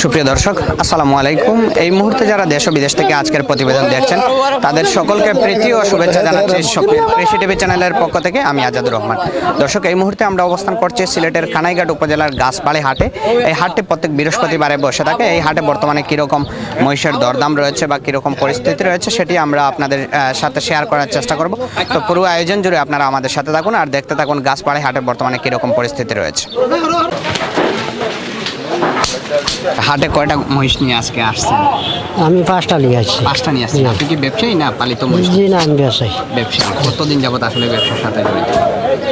সুপ্রিয় দর্শক, আসসালামু আলাইকুম। এই মুহূর্তে যারা দেশ ও বিদেশ থেকে আজকের প্রতিবেদন দেখছেন, তাদের সকলকে প্রীতি ও শুভেচ্ছা জানাচ্ছি কৃষি টিভি চ্যানেলের পক্ষ থেকে, আমি আজাদুর রহমান। দর্শক, এই মুহূর্তে আমরা অবস্থান করছি সিলেটের কানাইঘাট উপজেলার গাছপাড়ি হাটে। এই হাটটি প্রত্যেক বৃহস্পতিবারে বসে থাকে। এই হাটে বর্তমানে কীরকম মহিষের দরদাম রয়েছে বা কীরকম পরিস্থিতি রয়েছে, সেটি আমরা আপনাদের সাথে শেয়ার করার চেষ্টা করব। তো পুরো আয়োজন জুড়ে আপনারা আমাদের সাথে থাকুন আর দেখতে থাকুন গাছপাড়ি হাটে বর্তমানে কীরকম পরিস্থিতি রয়েছে। হাটে কয়টা মহিষ নিয়ে আজকে আসছেন? আমি পাঁচটা নিয়ে আসছি। পাঁচটা নিয়ে আসছেন। আপনি কি ব্যবসায়ী না পালিত মহিষ? জি না আমি ব্যবসায়ী। ব্যবসা কতদিন যাবত আসলে ব্যবসার সাথে জড়িত?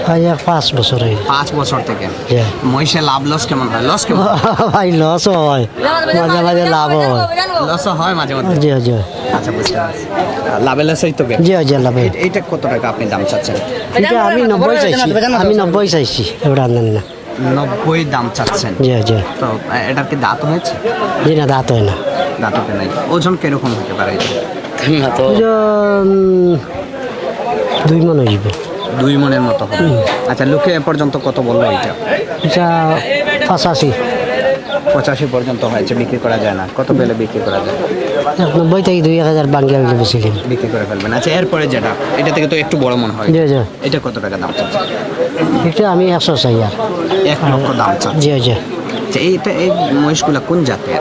ভাই এক পাঁচ বছর। হয়ে পাঁচ বছর থেকে. মহিষে লাভ লস কেমন হয়? লস কেমন? ভাই লসও হয়। মাঝে মাঝে লাভও হয়। লসও হয় মাঝে মধ্যে? জি জি। আচ্ছা বুঝতে পারছি। লাভে লসই তো জি জি লাভ। এইটা কত টাকা আপনি দাম চাচ্ছেন? আমি নব্বই চাইছি। আমি নব্বই চাইছি। এবার আনেন না। নব্বই দাম চাচ্ছেন। জি জি। তো এটার কি দাঁত হয়েছে? জি না দাঁত হয় না। দাঁত হতে নাই। ওজন কীরকম হতে পারে ওজন দুই মনে হইব। দুই মনের মতো হবে। আচ্ছা লোকে এ পর্যন্ত কত বলল এটা? এটা পঁচাশি। পঁচাশি পর্যন্ত হয়েছে বিক্রি করা যায় না। কত বেলে বিক্রি করা যায়? নব্বই থেকে দুই হাজার বাঙ্গি বেশিলেন বিক্রি করে ফেলবেন। আচ্ছা এরপরে যেটা এটা থেকে তো একটু বড় মনে হয়। জি জি। এটা কত টাকা দাম চাচ্ছে এটা আমি একশো চাই আর। এক লক্ষ দাম চাচ্ছে জি জি। আচ্ছা এইটা এই মহিষগুলা কোন জাতের?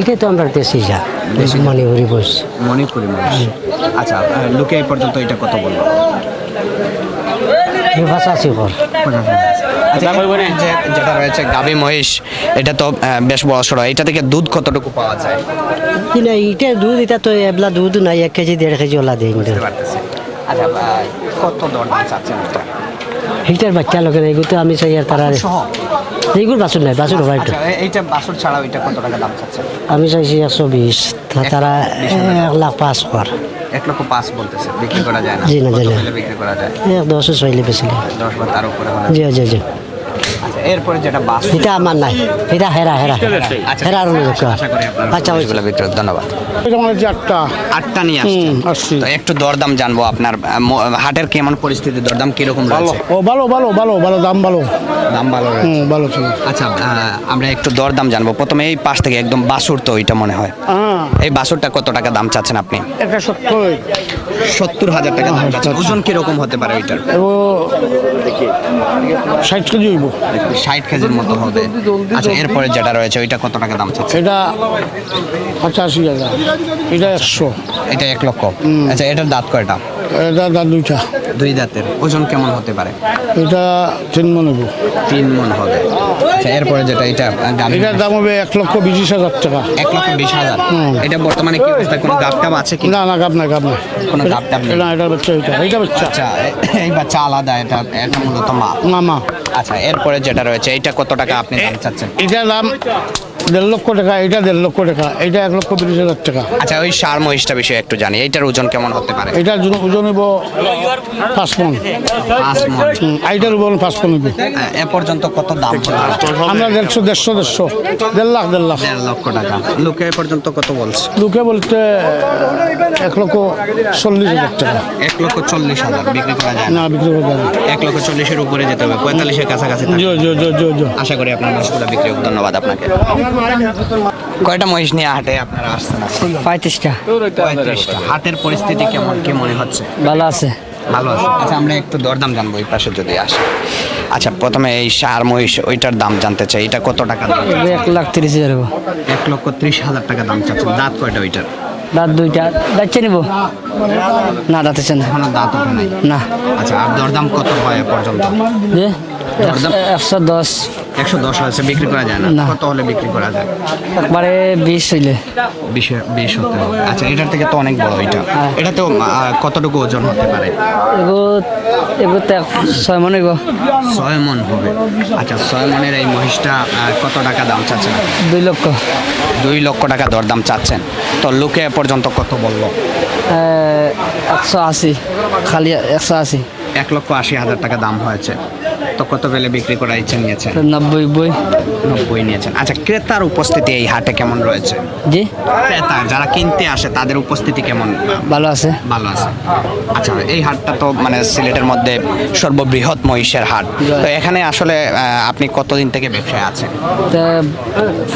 এটা তো আমরা দেশি যা। মণিপুরি মহিষ। আচ্ছা লোকে এই পর্যন্ত এটা কত বলব পঁচাশি আচ্ছা, এরপরে যে- যেটা রয়েছে গাভী মহিষ এটা তো আহ, বেশ বড় সড়ো। এটা থেকে দুধ কতটুকু পাওয়া যায়? কিনা এটা দুধ এটা তো এবলা দুধ নাই এক কেজি দেড় কেজি ওলা দিই আচ্ছা ভাই, কত দর দাম চাচ্ছেন এটা? হিটার বাচ্চা লোকের এগুলো তো আমি চাই আর তারা এইগুলো বাছুর নাই বাছুর হবে একটা আচ্ছা এ- এইটা বাসুর ছাড়াও এটা কত টাকা দাম চাচ্ছেন আমি চাইছি একশো বিশ তারা এক লাখ পাঁচ কর। এক লক্ষ পাঁচ বলতেছে বিক্রি করা যায় না। জি না, জি না। বিক্রি করা যায়? এক দশ ছয় বেশি দশ বা তার উপরে জি জি জি। আচ্ছা এরপরে যেটা বাস এটা আমার নাই। এটা হেরা হেরা আচ্ছা, আপনার আচ্ছা ধন্যবাদ। আটটা। আটটা নিয়ে আসছি। তো একটু দরদাম জানব আপনার হাটের কেমন পরিস্থিতি দরদাম কীরকম ভালো। ও ভালো ভালো ভালো ভালো দাম ভালো। দাম ভালো ভালো ছিল আচ্ছা আহ, আমরা একটু দরদাম জানব। প্রথমে এই পাশ থেকে একদম বাসুর তো ওইটা মনে হয়। হ্যাঁ। এই বাসুরটা কত টাকা দাম চাচ্ছেন আপনি? একটা সত্তর। সত্তর হাজার টাকা দাম চাচ্ছেন। ওজন কীরকম হতে পারে ওইটার? ষাট কেজি হইব। ষাট কেজির মতো হবে। আচ্ছা এরপরে যেটা রয়েছে ওইটা কত টাকা দাম চাচ্ছে এটা পঁচাশি হাজার এটা একশো। এটা এক লক্ষ। আচ্ছা এটার দাঁত কয়টা? এটা দাম দুইটা। দুই দাঁতের। ওজন কেমন হতে পারে? এটা তিন মন হইব তিন মন হবে। আচ্ছা এরপরে যেটা এটা গাভী এটার দাম হবে এক লক্ষ বিশ হাজার টাকা। এক লক্ষ বিশ হাজার? এটা বর্তমানে কি অবস্থা? কোনো গাপ টাপ আছে কি? না না গাব না গাব না কোনো গাপ টাপ না এটা বাচ্চা এটা এটা বাচ্চা আচ্ছা এই বাচ্চা আলাদা এটা এটা মূলত মা? মামা আচ্ছা এরপরে যেটা রয়েছে এটা কত টাকা আপনি দাম চাচ্ছেন? এটার দাম দেড় লক্ষ টাকা এটা দেড় লক্ষ টাকা এটা এক লক্ষ বিশ হাজার টাকা। আচ্ছা ওই সার মহিষটা বিষয়ে একটু জানি এইটার ওজন কেমন হতে পারে? এটার জন- ওজন হইব পাঁচ মন। পাঁচ মন। এইটার ওজন পাঁচ মন হইব। এ পর্যন্ত কত দাম আমরা দেড়শো দেড়শো দেড়শো দেড় লাখ দেড় লাখ। দেড় লক্ষ টাকা। লোকে এ পর্যন্ত কত বলছে? লোকে বলতে এক লক্ষ চল্লিশ হাজার টাকা। এক লক্ষ চল্লিশ হাজার বিক্রি করা যায় না? বিক্রি করতে হবে এক লক্ষ চল্লিশের উপরে যেতে হবে পঁয়তাল্লিশের কাছাকাছি আশা করি আপনার মাছগুলো বিক্রি ধন্যবাদ আপনাকে। কয়টা মহিষ নিয়ে হাটে আপনারা আসছেন পঁয়ত্রিশটা। পঁয়ত্রিশটা। হাটের পরিস্থিতি কেমন? কি মনে হচ্ছে? ভালো আছে। ভালো আছে। আচ্ছা আমরা একটু দরদাম জানব এই পাশে যদি আসে। আচ্ছা প্রথমে এই সার মহিষ ওইটার দাম জানতে চাই। এটা কত টাকা দাম এক লাখ তিরিশ হাজার এক লক্ষ ত্রিশ হাজার টাকা দাম চাচ্ছে দাঁত কয়টা ওইটার? দাঁত দুইটা। যাচ্ছে নিব? না দাঁতেছে না। দাঁত ওঠে নাই? না। আচ্ছা আর দরদাম কত হয় পর্যন্ত? একশো দশ। একশো দশ হয়েছে বিক্রি করা যায় না। কত হলে বিক্রি করা যায়? একবারে বিশ হইলে। বিশ বিশ হতে হবে। আচ্ছা এটার থেকে তো অনেক বড় এটা। হ্যাঁ। এটা তো কতটুকু ওজন হতে পারে? তো ছয় মনে মন হবে। আচ্ছা ছয় মনের এই মহিষটা কত টাকা দাম চাচ্ছেন দুই লক্ষ। দুই লক্ষ টাকা দরদাম চাচ্ছেন। তো লোকে পর্যন্ত কত বলল? একশো আশি। খালি একশো আশি। এক লক্ষ আশি হাজার টাকা দাম হয়েছে। তো কত পেলে বিক্রি করার ইচ্ছা নিয়েছেন? নব্বই বই। নব্বই নিয়েছেন। আচ্ছা ক্রেতার উপস্থিতি এই হাটে কেমন রয়েছে? জি? ক্রেতা যারা কিনতে আসে তাদের উপস্থিতি কেমন? ভালো আছে। ভালো আছে। আচ্ছা এই হাটটা তো মানে সিলেটের মধ্যে সর্ববৃহৎ মহিষের হাট। তো এখানে আসলে আপনি কতদিন থেকে ব্যবসায় আছেন? তা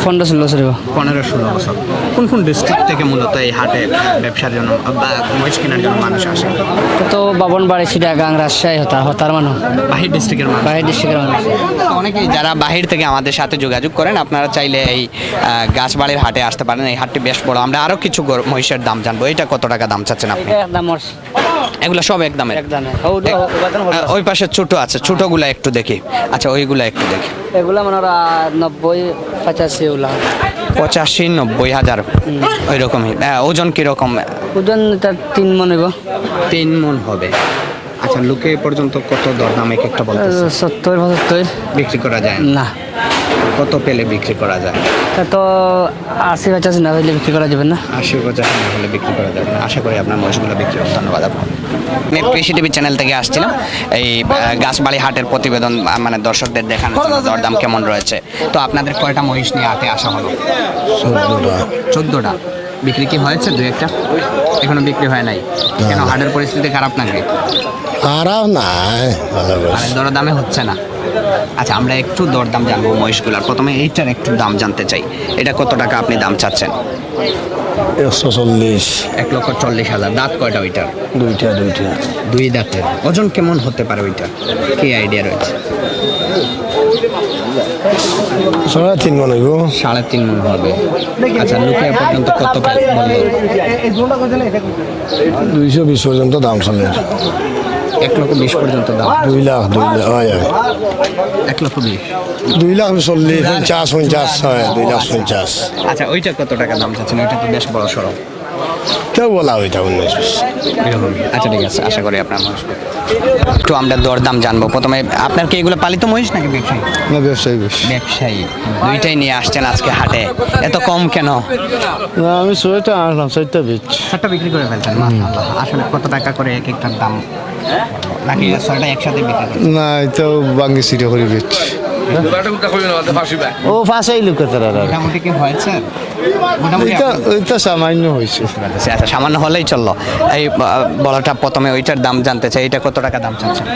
পনেরো ষোলো বছর পনেরো ষোলো বছর। কোন কোন ডিস্ট্রিক্ট থেকে মূলত এই হাটে ব্যবসার জন্য বা মহিষ কেনার জন্য মানুষ আসে? তো বাবন বাড়ি চিটাগাং রাজশাহী হতা হতার মানুষ বাহির ডিস্ট্রিক্টের মানুষ। ডিস্ট্রিক্টের মানুষ অনেকেই যারা বাহির থেকে আমাদের সাথে যোগাযোগ করেন আপনারা চাইলে এই গাছবাড়ির হাটে আসতে পারেন। এই হাটটি বেশ বড়। আমরা আরও কিছু মহিষের দাম জানব। এটা কত টাকা দাম চাচ্ছেন আপনি? এগুলো সব উপাদান হলো। ওই পাশে ছোট আছে। ছোটগুলা একটু দেখি। আচ্ছা ওইগুলা একটু দেখি। এগুলা মনে নব্বই পঁচাশি ওগুলা। পঁচাশি নব্বই হাজার। ওই রকমই ওজন কীরকম? ওজন তিন মন তিন মন হবে। আচ্ছা লোকে এ পর্যন্ত কত দরদাম এক একটা বলতেছে সত্তর পঁচাত্তর। বিক্রি করা যায় না। কত পেলে বিক্রি করা যায়? তা তো আশি পঁচাশি না হইলে বিক্রি করা যাবে না। আশি পঁচাশি না হলে বিক্রি করা যাবে না। আশা করি আপনার মহিষগুলো বিক্রি হবে। ধন্যবাদ আপনার আমি কৃষি টিভি চ্যানেল থেকে আসছিলাম। এই গাছবাড়ি হাটের প্রতিবেদন মানে দর্শকদের দেখানোর জন্য দরদাম কেমন রয়েছে? তো আপনাদের কয়টা মহিষ নিয়ে হাতে আসা হলো? চোদ্দোটা। বিক্রি কি হয়েছে? দু একটা? এখনও বিক্রি হয় নাই। কেন? হাটের পরিস্থিতি খারাপ নাকি? খারাপ নাই মানে দরদামে হচ্ছে না। আচ্ছা আমরা একটু দরদাম জানব মহিষগুলার প্রথমে এইটার একটু দাম জানতে চাই। এটা কত টাকা আপনি দাম চাচ্ছেন? একশো চল্লিশ। এক লক্ষ চল্লিশ হাজার। দাঁত কয়টা ওইটার? দুইটা দুইটা। দুই দাঁতের। ওজন কেমন হতে পারে ওইটা? কি আইডিয়া রয়েছে? সাড়ে তিন মন হইব। সাড়ে তিন মন হবে। আচ্ছা লোকে পর্যন্ত কত বলল দুইশো বিশ পর্যন্ত দাম চলে। এক লক্ষ বিশ পর্যন্ত দাম। দুই লাখ দুই লাখ। এক লক্ষ বিশ। দুই লাখ চল্লিশ পঞ্চাশ পঞ্চাশ হয় দুই লাখ পঞ্চাশ। আচ্ছা ওইটা কত টাকা দাম চাচ্ছেন? ওইটা তো বেশ বড় সড়ক। কেউ বলা ওইটা উনিশ আচ্ছা ঠিক আছে আশা করি আপনার মহিষ একটু আমরা দরদাম জানব। প্রথমে আপনার কি এগুলো পালিত মহিষ নাকি ব্যবসায়ী? না ব্যবসায়ী ব্যবসায়ী। দুইটাই নিয়ে আসছেন আজকে হাটে। এত কম কেন? না আমি ছয়টা আনলাম ছয়টা বেচছি। ছয়টা বিক্রি করে ফেলছেন। আসলে কত টাকা করে এক একটার দাম? নাকি ছয়টা একসাথে বিক্রি করে না এটা বাঙ্গি সিরে করে বেচছি। ও ফাঁস হইল কত মোটামুটি কি হয়েছে? ওইটা সামান্য হয়েছে। আচ্ছা সামান্য হলেই চলল। এই বড়টা প্রথমে ওইটার দাম জানতে চাই এটা কত টাকা দাম চাচ্ছেন?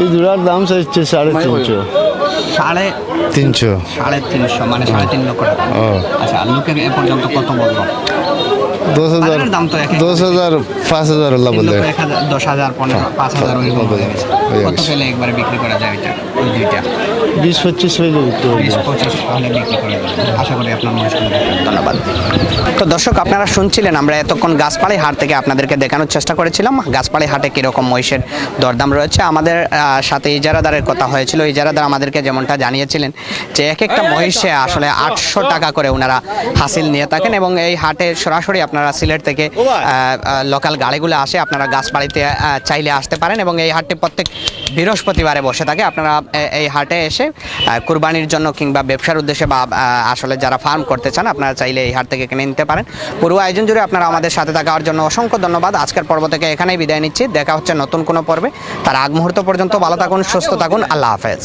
এই দুটার দাম চাইছে সাড়ে তিনশো। সাড়ে তিনশো। সাড়ে তিনশো মানে সাড়ে তিন লক্ষ টাকা। আচ্ছা লোকে এ পর্যন্ত কত বলল? দশ হাজার দশ হাজার পাঁচ হাজার এক হাজার দশ হাজার পনেরো পাঁচ হাজার হয়ে গেছে। কত। পেলে একবারে বিক্রি করা যায় ওইটা ওই দুইটা? বিশ পঁচিশ বিক্রি হবে। বিশ পঁচিশ হলে বিক্রি করে আশা করি আপনার দেখবেন। ধন্যবাদ। তো দর্শক আপনারা শুনছিলেন আমরা এতক্ষণ গাছপাড়ি হাট থেকে আপনাদেরকে দেখানোর চেষ্টা করেছিলাম। গাছপাড়ি হাটে কীরকম মহিষের দরদাম রয়েছে? আমাদের সাথে ইজারাদারের কথা হয়েছিল। ইজারাদার আমাদেরকে যেমনটা জানিয়েছিলেন যে এক একটা মহিষে আসলে আটশো টাকা করে ওনারা হাসিল নিয়ে থাকেন এবং এই হাটে সরাসরি আপনারা সিলেট থেকে লোকাল গাড়িগুলো আসে আপনারা গাছবাড়িতে আহ, চাইলে আসতে পারেন এবং এই হাটটি প্রত্যেক বৃহস্পতিবারে বসে থাকে। আপনারা এই হাটে এসে কুরবানির জন্য কিংবা ব্যবসার উদ্দেশ্যে বা আসলে যারা ফার্ম করতে চান আপনারা চাইলে এই হাট থেকে কিনে নিতে পারেন। পুরো আয়োজন জুড়ে আপনারা আমাদের সাথে থাকার জন্য অসংখ্য ধন্যবাদ। আজকের পর্ব থেকে এখানেই বিদায় নিচ্ছি। দেখা হচ্ছে নতুন কোনো পর্বে। তার আগ মুহূর্ত পর্যন্ত ভালো থাকুন, সুস্থ থাকুন। আল্লাহ হাফেজ।